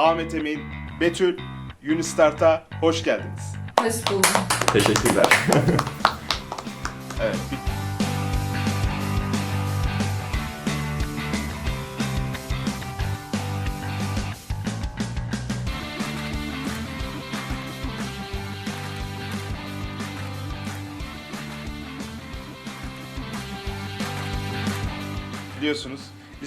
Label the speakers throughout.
Speaker 1: Ahmet Emin, Betül, Unistart'a hoş geldiniz.
Speaker 2: Hoş buldum.
Speaker 3: Teşekkürler.
Speaker 1: Evet, Biliyorsunuz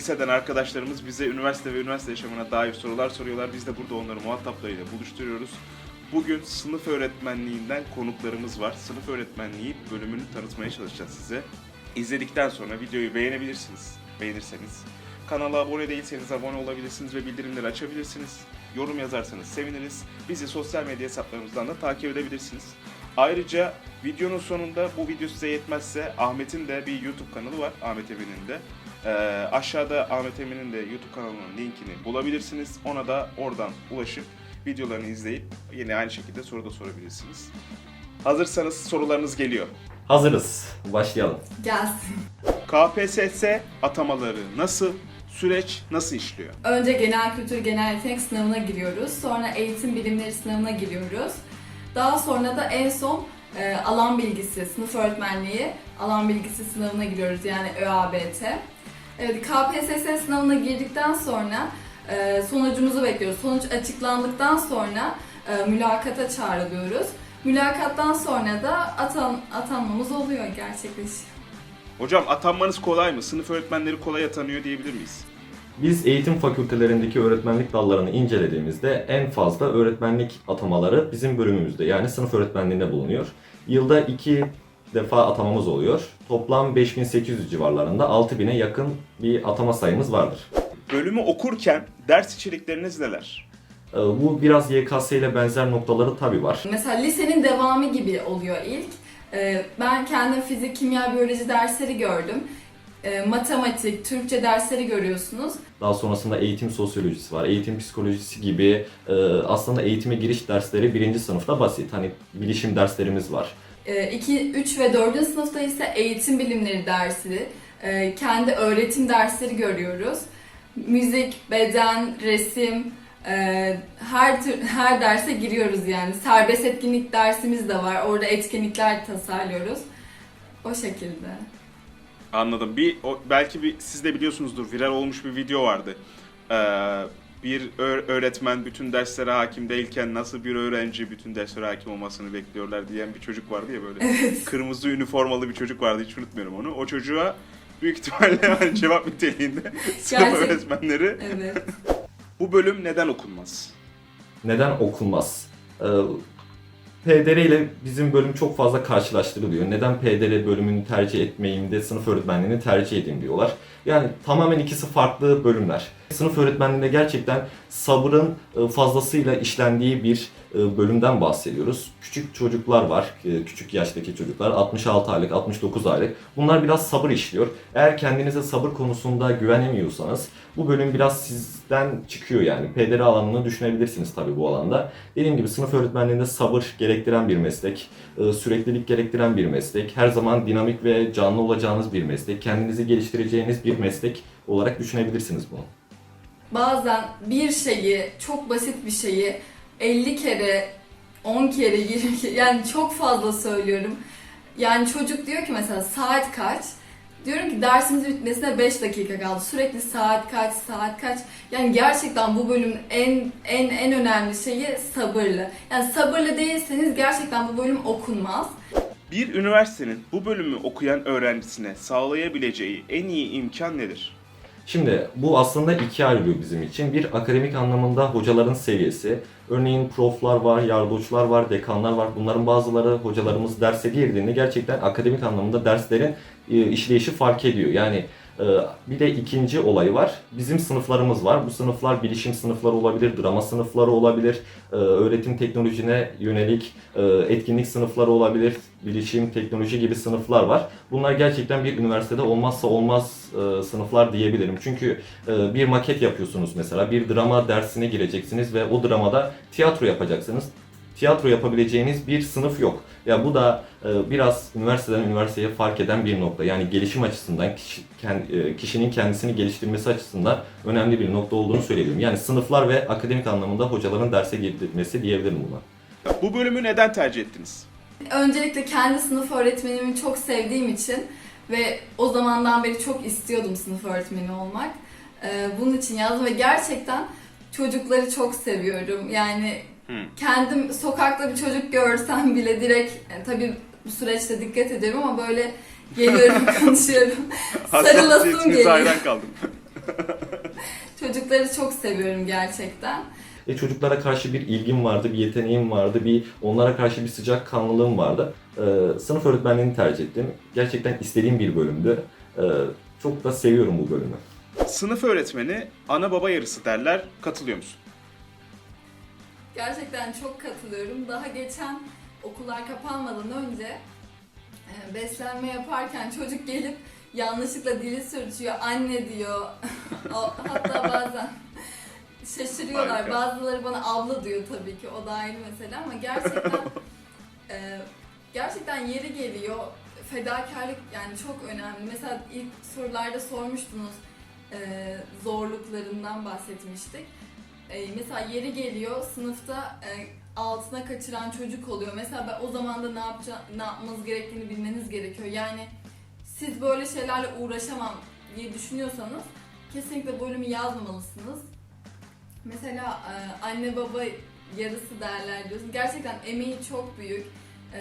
Speaker 1: liseden arkadaşlarımız bize üniversite ve üniversite yaşamına dair sorular soruyorlar. Biz de burada onları muhataplarıyla buluşturuyoruz. Bugün sınıf öğretmenliğinden konuklarımız var. Sınıf öğretmenliği bölümünü tanıtmaya çalışacağız size. İzledikten sonra videoyu beğenebilirsiniz. Beğenirseniz. Kanala abone değilseniz abone olabilirsiniz ve bildirimleri açabilirsiniz. Yorum yazarsanız seviniriz. Bizi sosyal medya hesaplarımızdan da takip edebilirsiniz. Ayrıca videonun sonunda bu video size yetmezse Ahmet'in de bir YouTube kanalı var. Ahmet Emin'in de. Ee, aşağıda Ahmet Emin'in de YouTube kanalının linkini bulabilirsiniz. Ona da oradan ulaşıp videolarını izleyip yine aynı şekilde soru da sorabilirsiniz. Hazırsanız sorularınız geliyor.
Speaker 3: Hazırız. Başlayalım.
Speaker 2: Gelsin.
Speaker 1: KPSS atamaları nasıl? Süreç nasıl işliyor?
Speaker 2: Önce genel kültür, genel yetenek sınavına giriyoruz. Sonra eğitim bilimleri sınavına giriyoruz. Daha sonra da en son e, alan bilgisi, sınıf öğretmenliği alan bilgisi sınavına giriyoruz. Yani ÖABT. Evet, KPSS sınavına girdikten sonra e, sonucumuzu bekliyoruz. Sonuç açıklandıktan sonra e, mülakata çağrılıyoruz. Mülakattan sonra da atan, atanmamız oluyor, gerçekleşiyor.
Speaker 1: Hocam atanmanız kolay mı? Sınıf öğretmenleri kolay atanıyor diyebilir miyiz?
Speaker 3: Biz eğitim fakültelerindeki öğretmenlik dallarını incelediğimizde en fazla öğretmenlik atamaları bizim bölümümüzde yani sınıf öğretmenliğinde bulunuyor. Yılda iki defa atamamız oluyor. Toplam 5800 civarlarında 6000'e yakın bir atama sayımız vardır.
Speaker 1: Bölümü okurken ders içerikleriniz neler?
Speaker 3: Ee, Bu biraz YKS ile benzer noktaları tabii var.
Speaker 2: Mesela lisenin devamı gibi oluyor ilk. Ee, Ben kendim fizik, kimya, biyoloji dersleri gördüm. Ee, Matematik, Türkçe dersleri görüyorsunuz.
Speaker 3: Daha sonrasında eğitim sosyolojisi var, eğitim psikolojisi gibi e, aslında eğitime giriş dersleri birinci sınıfta basit. Hani bilişim derslerimiz var.
Speaker 2: 2, 3 ve 4. sınıfta ise eğitim bilimleri dersi, e, kendi öğretim dersleri görüyoruz. Müzik, beden, resim, e, her tür, her derse giriyoruz yani. Serbest etkinlik dersimiz de var. Orada etkinlikler tasarlıyoruz. O şekilde.
Speaker 1: Anladım. Bir o, belki bir siz de biliyorsunuzdur viral olmuş bir video vardı. Ee, bir öğ- öğretmen bütün derslere hakim değilken nasıl bir öğrenci bütün derslere hakim olmasını bekliyorlar diyen bir çocuk vardı ya böyle.
Speaker 2: Evet.
Speaker 1: Kırmızı üniformalı bir çocuk vardı hiç unutmuyorum onu. O çocuğa büyük ihtimalle hani cevap niteliğinde sınıf
Speaker 2: Gerçek-
Speaker 1: öğretmenleri
Speaker 2: Evet.
Speaker 1: bu bölüm neden okunmaz?
Speaker 3: Neden okunmaz? Ee, PDR ile bizim bölüm çok fazla karşılaştırılıyor. Neden PDR bölümünü tercih etmeyeyim de sınıf öğretmenliğini tercih edeyim diyorlar. Yani tamamen ikisi farklı bölümler. Sınıf öğretmenliğinde gerçekten sabırın e, fazlasıyla işlendiği bir e, bölümden bahsediyoruz. Küçük çocuklar var, e, küçük yaştaki çocuklar 66 aylık, 69 aylık. Bunlar biraz sabır işliyor. Eğer kendinize sabır konusunda güvenemiyorsanız bu bölüm biraz sizden çıkıyor yani. PDR alanını düşünebilirsiniz tabii bu alanda. Dediğim gibi sınıf öğretmenliğinde sabır gerektiren bir meslek, süreklilik gerektiren bir meslek, her zaman dinamik ve canlı olacağınız bir meslek, kendinizi geliştireceğiniz bir meslek olarak düşünebilirsiniz bunu.
Speaker 2: Bazen bir şeyi, çok basit bir şeyi 50 kere, 10 kere, 20 kere yani çok fazla söylüyorum. Yani çocuk diyor ki mesela saat kaç? Diyorum ki dersimiz bitmesine 5 dakika kaldı. Sürekli saat kaç, saat kaç. Yani gerçekten bu bölümün en en en önemli şeyi sabırlı. Yani sabırlı değilseniz gerçekten bu bölüm okunmaz.
Speaker 1: Bir üniversitenin bu bölümü okuyan öğrencisine sağlayabileceği en iyi imkan nedir?
Speaker 3: Şimdi bu aslında ikiye ayrılıyor bizim için. Bir akademik anlamında hocaların seviyesi. Örneğin proflar var, yardımcılar var, dekanlar var. Bunların bazıları hocalarımız derse girdiğinde gerçekten akademik anlamda derslerin e, işleyişi fark ediyor. Yani bir de ikinci olayı var. Bizim sınıflarımız var. Bu sınıflar bilişim sınıfları olabilir, drama sınıfları olabilir, e, öğretim teknolojine yönelik e, etkinlik sınıfları olabilir, bilişim, teknoloji gibi sınıflar var. Bunlar gerçekten bir üniversitede olmazsa olmaz e, sınıflar diyebilirim. Çünkü bir maket yapıyorsunuz mesela, bir drama dersine gireceksiniz ve o dramada tiyatro yapacaksınız. Tiyatro yapabileceğiniz bir sınıf yok. Ya bu da e, biraz üniversiteden üniversiteye fark eden bir nokta. Yani gelişim açısından kişi, e, kişinin kendisini geliştirmesi açısından önemli bir nokta olduğunu söyleyebilirim. Yani sınıflar ve akademik anlamında hocaların derse girmesi diyebilirim buna.
Speaker 1: Bu bölümü neden tercih ettiniz?
Speaker 2: Öncelikle kendi sınıf öğretmenimi çok sevdiğim için ve o zamandan beri çok istiyordum sınıf öğretmeni olmak. Ee, bunun için yazdım ve gerçekten çocukları çok seviyorum. Yani Kendim sokakta bir çocuk görsem bile direkt e, tabii bu süreçte dikkat ediyorum ama böyle geliyorum konuşuyorum. Sarılasım geliyor.
Speaker 1: kaldım.
Speaker 2: Çocukları çok seviyorum gerçekten.
Speaker 3: E, çocuklara karşı bir ilgim vardı, bir yeteneğim vardı, bir onlara karşı bir sıcak kanlılığım vardı. E, sınıf öğretmenliğini tercih ettim. Gerçekten istediğim bir bölümdü. E, çok da seviyorum bu bölümü.
Speaker 1: Sınıf öğretmeni ana baba yarısı derler. Katılıyor musun?
Speaker 2: Gerçekten çok katılıyorum. Daha geçen okullar kapanmadan önce e, beslenme yaparken çocuk gelip yanlışlıkla dili sürtüyor, anne diyor. Hatta bazen şaşırıyorlar.
Speaker 1: Harika.
Speaker 2: Bazıları bana abla diyor tabii ki. O da ayrı mesele ama gerçekten e, gerçekten yeri geliyor. Fedakarlık yani çok önemli. Mesela ilk sorularda sormuştunuz e, zorluklarından bahsetmiştik. E, mesela yeri geliyor sınıfta e, altına kaçıran çocuk oluyor. Mesela ben o zaman da ne yapacağım, ne yapmanız gerektiğini bilmeniz gerekiyor. Yani siz böyle şeylerle uğraşamam diye düşünüyorsanız kesinlikle bölümü yazmamalısınız. Mesela e, anne baba yarısı derler diyorsun. Gerçekten emeği çok büyük. E,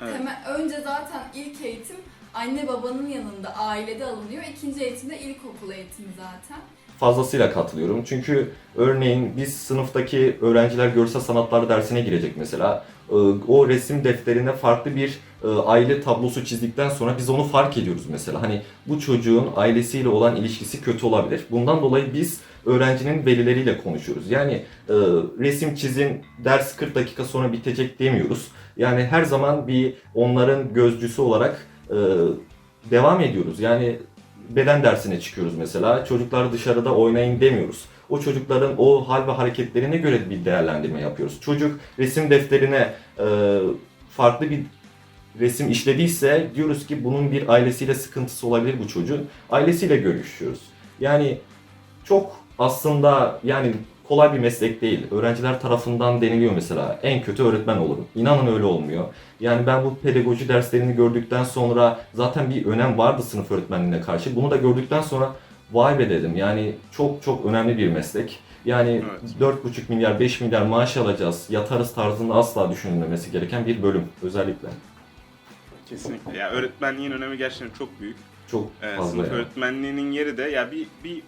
Speaker 1: Evet.
Speaker 2: temel- önce zaten ilk eğitim anne babanın yanında ailede alınıyor. İkinci eğitimde ilkokul eğitimi zaten.
Speaker 3: Fazlasıyla katılıyorum. Çünkü örneğin biz sınıftaki öğrenciler görsel sanatlar dersine girecek mesela. E, O resim defterine farklı bir e, aile tablosu çizdikten sonra biz onu fark ediyoruz mesela. Hani bu çocuğun ailesiyle olan ilişkisi kötü olabilir. Bundan dolayı biz öğrencinin velileriyle konuşuyoruz. Yani e, resim çizin ders 40 dakika sonra bitecek demiyoruz. Yani her zaman bir onların gözcüsü olarak e, devam ediyoruz. Yani beden dersine çıkıyoruz mesela. Çocuklar dışarıda oynayın demiyoruz. O çocukların o hal ve hareketlerine göre bir değerlendirme yapıyoruz. Çocuk resim defterine e, farklı bir resim işlediyse diyoruz ki bunun bir ailesiyle sıkıntısı olabilir bu çocuğun. Ailesiyle görüşüyoruz. Yani çok aslında yani kolay bir meslek değil. Öğrenciler tarafından deniliyor mesela en kötü öğretmen olurum. İnanın öyle olmuyor. Yani ben bu pedagoji derslerini gördükten sonra zaten bir önem vardı sınıf öğretmenliğine karşı. Bunu da gördükten sonra vay be dedim. Yani çok çok önemli bir meslek. Yani
Speaker 1: Evet.
Speaker 3: 4,5 milyar 5 milyar maaş alacağız. Yatarız tarzında asla düşünülmemesi gereken bir bölüm özellikle.
Speaker 1: Kesinlikle. Ya öğretmenliğin önemi gerçekten çok büyük.
Speaker 3: Çok
Speaker 1: Ee,
Speaker 3: fazla
Speaker 1: sınıf
Speaker 3: yani.
Speaker 1: öğretmenliğinin yeri de ya bir bir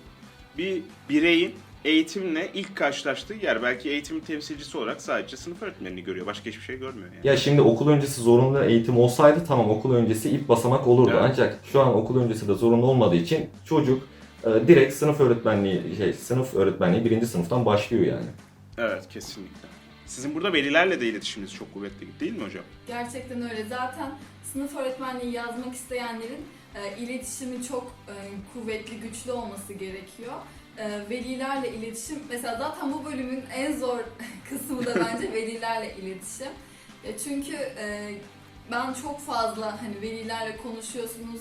Speaker 1: bir bireyin eğitimle ilk karşılaştığı yer belki eğitim temsilcisi olarak sadece sınıf öğretmenini görüyor. Başka hiçbir şey görmüyor yani.
Speaker 3: Ya şimdi okul öncesi zorunlu eğitim olsaydı tamam okul öncesi ilk basamak olurdu.
Speaker 1: Evet.
Speaker 3: Ancak şu an okul öncesi de zorunlu olmadığı için çocuk e, direkt sınıf öğretmenliği şey sınıf öğretmenliği birinci sınıftan başlıyor yani.
Speaker 1: Evet kesinlikle. Sizin burada velilerle de iletişiminiz çok kuvvetli değil mi hocam?
Speaker 2: Gerçekten öyle. Zaten sınıf öğretmenliği yazmak isteyenlerin e, iletişimi çok e, kuvvetli, güçlü olması gerekiyor. E, velilerle iletişim, mesela zaten bu bölümün en zor kısmı da bence velilerle iletişim. E, çünkü e, ben çok fazla hani velilerle konuşuyorsunuz,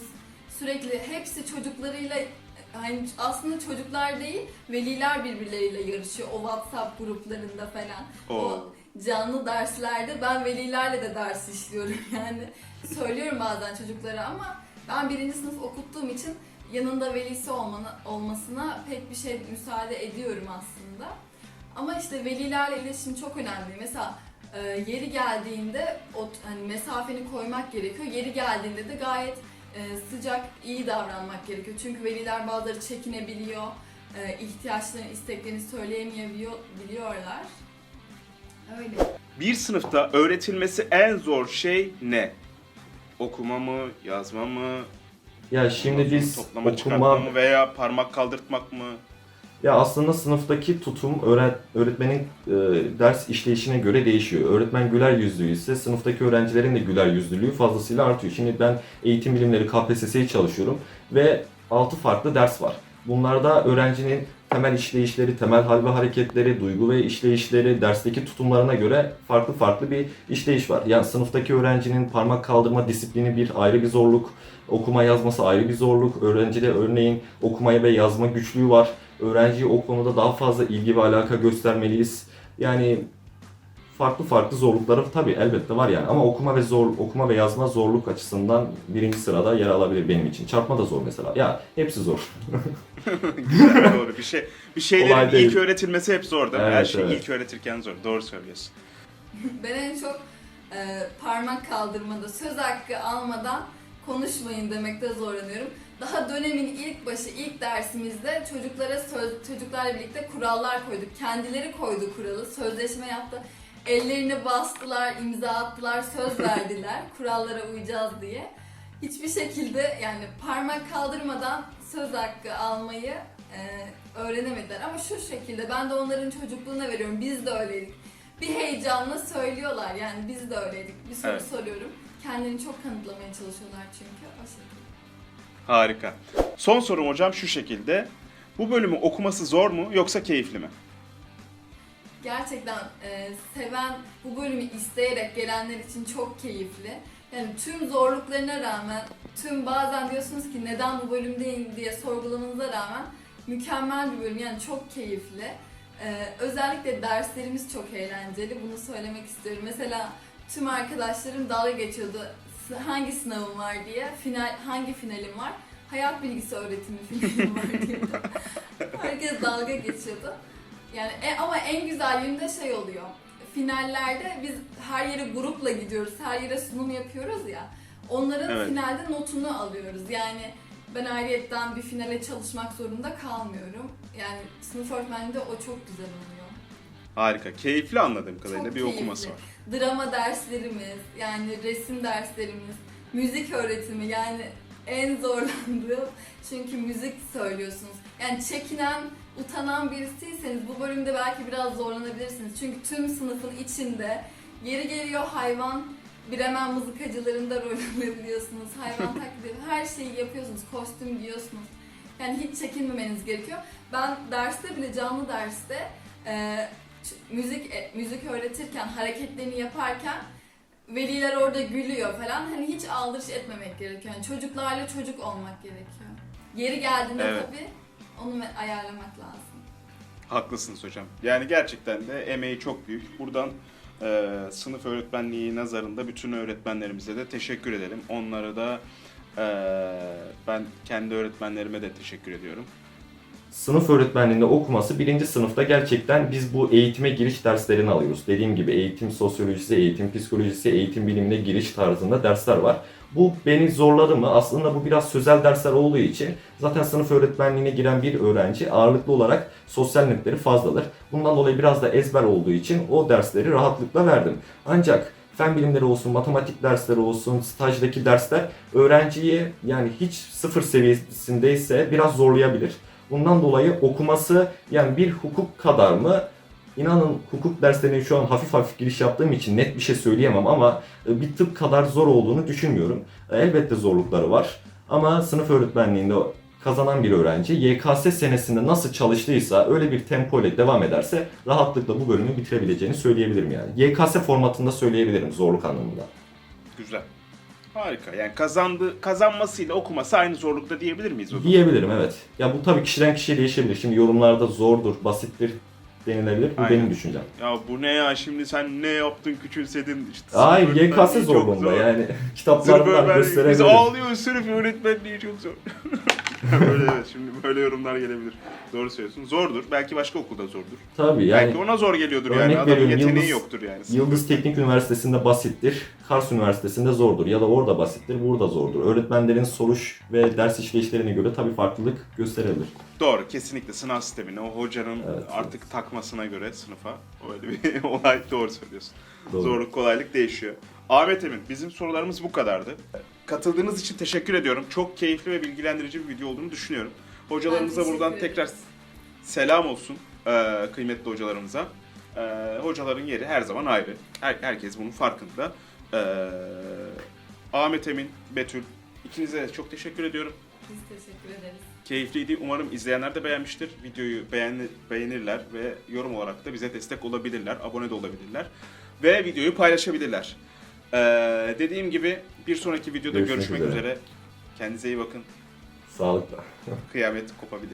Speaker 2: sürekli hepsi çocuklarıyla hani aslında çocuklar değil, veliler birbirleriyle yarışıyor o WhatsApp gruplarında falan.
Speaker 1: O
Speaker 2: O canlı derslerde ben velilerle de ders işliyorum yani. Söylüyorum bazen çocuklara ama ben birinci sınıf okuttuğum için yanında velisi olmana, olmasına pek bir şey müsaade ediyorum aslında. Ama işte velilerle iletişim çok önemli. Mesela e, yeri geldiğinde o hani mesafeni koymak gerekiyor. Yeri geldiğinde de gayet e, sıcak, iyi davranmak gerekiyor. Çünkü veliler bazıları çekinebiliyor, e, ihtiyaçlarını, isteklerini söyleyemeyebiliyor biliyorlar. Öyle.
Speaker 1: bir sınıfta öğretilmesi en zor şey ne? Okuma mı, yazma mı,
Speaker 3: Ya şimdi biz
Speaker 1: toplama çıkartma
Speaker 3: okuma
Speaker 1: mı veya parmak kaldırtmak mı?
Speaker 3: ya aslında sınıftaki tutum öğret, öğretmenin e, ders işleyişine göre değişiyor. Öğretmen güler yüzlü ise sınıftaki öğrencilerin de güler yüzlülüğü fazlasıyla artıyor. Şimdi ben eğitim bilimleri KPSS'yi çalışıyorum ve 6 farklı ders var. Bunlarda öğrencinin temel işleyişleri, temel hal ve hareketleri, duygu ve işleyişleri, dersteki tutumlarına göre farklı farklı bir işleyiş var. Yani sınıftaki öğrencinin parmak kaldırma disiplini bir ayrı bir zorluk, okuma yazması ayrı bir zorluk. Öğrencide örneğin okumaya ve yazma güçlüğü var. Öğrenciye o konuda daha fazla ilgi ve alaka göstermeliyiz. Yani farklı farklı zorlukları tabii elbette var yani ama okuma ve zor okuma ve yazma zorluk açısından birinci sırada yer alabilir benim için. Çarpma da zor mesela. Ya hepsi zor.
Speaker 1: Güzel, doğru. Bir şey bir şeylerin
Speaker 3: değil.
Speaker 1: ilk öğretilmesi hep zor değil mi? Her
Speaker 3: Evet,
Speaker 1: şey
Speaker 3: evet.
Speaker 1: ilk öğretirken zor. Doğru söylüyorsun.
Speaker 2: Ben en çok e, parmak kaldırmada, söz hakkı almadan konuşmayın demekte zorlanıyorum. Daha dönemin ilk başı, ilk dersimizde çocuklara söz, çocuklarla birlikte kurallar koyduk. Kendileri koydu kuralı, sözleşme yaptı. Ellerini bastılar, imza attılar, söz verdiler kurallara uyacağız diye. Hiçbir şekilde yani parmak kaldırmadan söz hakkı almayı e, öğrenemediler. Ama şu şekilde ben de onların çocukluğuna veriyorum. Biz de öyleydik bir heyecanla söylüyorlar yani biz de öyleydik. Bir soru
Speaker 1: Evet.
Speaker 2: soruyorum. Kendini çok kanıtlamaya çalışıyorlar çünkü o şekilde.
Speaker 1: Harika. Son sorum hocam şu şekilde. Bu bölümü okuması zor mu yoksa keyifli mi?
Speaker 2: Gerçekten e, seven, bu bölümü isteyerek gelenler için çok keyifli. Yani tüm zorluklarına rağmen, tüm bazen diyorsunuz ki neden bu bölümdeyim diye sorgulamanıza rağmen mükemmel bir bölüm. Yani çok keyifli. E, özellikle derslerimiz çok eğlenceli. Bunu söylemek istiyorum. Mesela tüm arkadaşlarım dalga geçiyordu. "S- Hangi sınavım var diye. Final, hangi finalim var? Hayat bilgisi öğretimi finalim var diye. Herkes dalga geçiyordu. Yani e- ama en güzel yönü de şey oluyor. Finallerde biz her yere grupla gidiyoruz, her yere sunum yapıyoruz ya. Onların
Speaker 1: Evet.
Speaker 2: finalde notunu alıyoruz. Yani ben ayrıyetten bir finale çalışmak zorunda kalmıyorum. Yani sınıf öğretmenliğinde o çok güzel oluyor.
Speaker 1: Harika. Keyifli anladığım kadarıyla
Speaker 2: Çok
Speaker 1: bir
Speaker 2: keyifli.
Speaker 1: okuması var.
Speaker 2: Drama derslerimiz, yani resim derslerimiz, müzik öğretimi yani en zorlandığım çünkü müzik söylüyorsunuz. Yani çekinen, utanan birisiyseniz bu bölümde belki biraz zorlanabilirsiniz. Çünkü tüm sınıfın içinde yeri geliyor hayvan Bremen mızıkacılarında rol alabiliyorsunuz. Hayvan taklidi, her şeyi yapıyorsunuz. Kostüm giyiyorsunuz. Yani hiç çekinmemeniz gerekiyor. Ben derste bile canlı derste e, müzik e, müzik öğretirken hareketlerini yaparken veliler orada gülüyor falan. Hani hiç aldırış etmemek gerekiyor. Yani çocuklarla çocuk olmak gerekiyor. Yeri geldiğinde
Speaker 1: Evet.
Speaker 2: tabii onu ayarlamak lazım.
Speaker 1: Haklısınız hocam. Yani gerçekten de emeği çok büyük. Buradan e, sınıf öğretmenliği nazarında bütün öğretmenlerimize de teşekkür edelim. Onlara da e, ben kendi öğretmenlerime de teşekkür ediyorum.
Speaker 3: Sınıf öğretmenliğinde okuması birinci sınıfta gerçekten biz bu eğitime giriş derslerini alıyoruz. Dediğim gibi eğitim sosyolojisi, eğitim psikolojisi, eğitim bilimine giriş tarzında dersler var. Bu beni zorladı mı? Aslında bu biraz sözel dersler olduğu için zaten sınıf öğretmenliğine giren bir öğrenci ağırlıklı olarak sosyal netleri fazladır. Bundan dolayı biraz da ezber olduğu için o dersleri rahatlıkla verdim. Ancak fen bilimleri olsun, matematik dersleri olsun, stajdaki dersler öğrenciyi yani hiç sıfır seviyesindeyse biraz zorlayabilir. Bundan dolayı okuması yani bir hukuk kadar mı? İnanın hukuk derslerine şu an hafif hafif giriş yaptığım için net bir şey söyleyemem ama e, bir tıp kadar zor olduğunu düşünmüyorum. E, Elbette zorlukları var ama sınıf öğretmenliğinde kazanan bir öğrenci YKS senesinde nasıl çalıştıysa öyle bir tempo ile devam ederse rahatlıkla bu bölümü bitirebileceğini söyleyebilirim yani. YKS formatında söyleyebilirim zorluk anlamında.
Speaker 1: Güzel. Harika. Yani kazandı, kazanmasıyla okuması aynı zorlukta diyebilir miyiz o zaman?
Speaker 3: Diyebilirim evet. Ya bu tabii kişiden kişiye değişebilir. Şimdi yorumlarda zordur, basittir denilebilir. Bu
Speaker 1: Aynen.
Speaker 3: benim düşüncem.
Speaker 1: Ya bu ne ya şimdi sen ne yaptın küçümsedin işte.
Speaker 3: Hayır YKS zorluğunda
Speaker 1: zor.
Speaker 3: yani.
Speaker 1: Sınıf
Speaker 3: Kitaplarından
Speaker 1: öğretmenliği, biz
Speaker 3: gösterebilirim.
Speaker 1: ağlıyoruz sınıf öğretmenliği çok zor. böyle evet şimdi böyle yorumlar gelebilir. Doğru söylüyorsun. Zordur. Belki başka okulda zordur.
Speaker 3: Tabii yani
Speaker 1: Belki ona zor geliyordur yani. Adamın yeteneği
Speaker 3: Yıldız-
Speaker 1: yoktur yani.
Speaker 3: Yıldız Teknik Üniversitesi'nde basittir. Kars Üniversitesi'nde zordur. Ya da orada basittir, burada zordur. Öğretmenlerin soruş ve ders işleyişlerine göre tabii farklılık gösterebilir.
Speaker 1: Doğru. Kesinlikle sınav sistemine, o hocanın
Speaker 3: Evet,
Speaker 1: artık takmasına göre sınıfa öyle bir olay doğru söylüyorsun.
Speaker 3: Doğru.
Speaker 1: Zorluk, kolaylık değişiyor. Ahmet Emin, bizim sorularımız bu kadardı. Katıldığınız için teşekkür ediyorum. Çok keyifli ve bilgilendirici bir video olduğunu düşünüyorum. Hocalarımıza buradan tekrar selam olsun eee, kıymetli hocalarımıza. Eee, hocaların yeri her zaman ayrı. Her, herkes bunun farkında. Eee, Ahmet Emin, Betül, ikinize de çok teşekkür ediyorum.
Speaker 2: Biz teşekkür ederiz.
Speaker 1: keyifliydi. Umarım izleyenler de beğenmiştir. Videoyu beğeni, beğenirler ve yorum olarak da bize destek olabilirler, abone de olabilirler ve videoyu paylaşabilirler. Ee, dediğim gibi bir sonraki videoda
Speaker 3: Görüşmek
Speaker 1: görüşmek
Speaker 3: üzere.
Speaker 1: üzere. Kendinize iyi bakın.
Speaker 3: Sağlıkla.
Speaker 1: Kıyamet kopabilir.